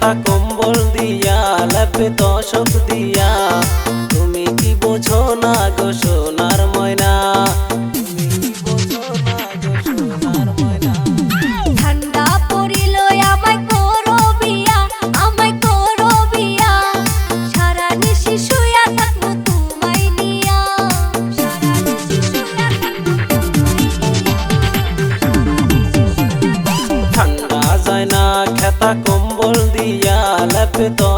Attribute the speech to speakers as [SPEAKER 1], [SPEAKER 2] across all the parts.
[SPEAKER 1] con boldilla,
[SPEAKER 2] la petón. respeto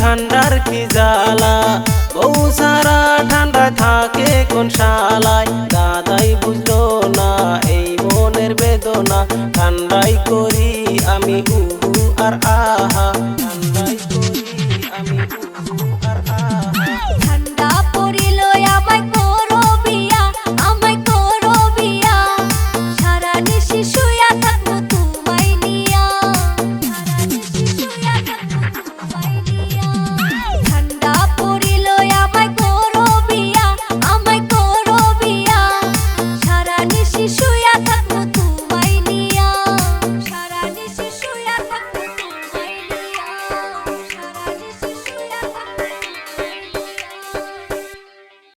[SPEAKER 2] ঠান্ডার কি জ্বালা? বউ সারা ঠান্ডা থাকে কোন শালায়?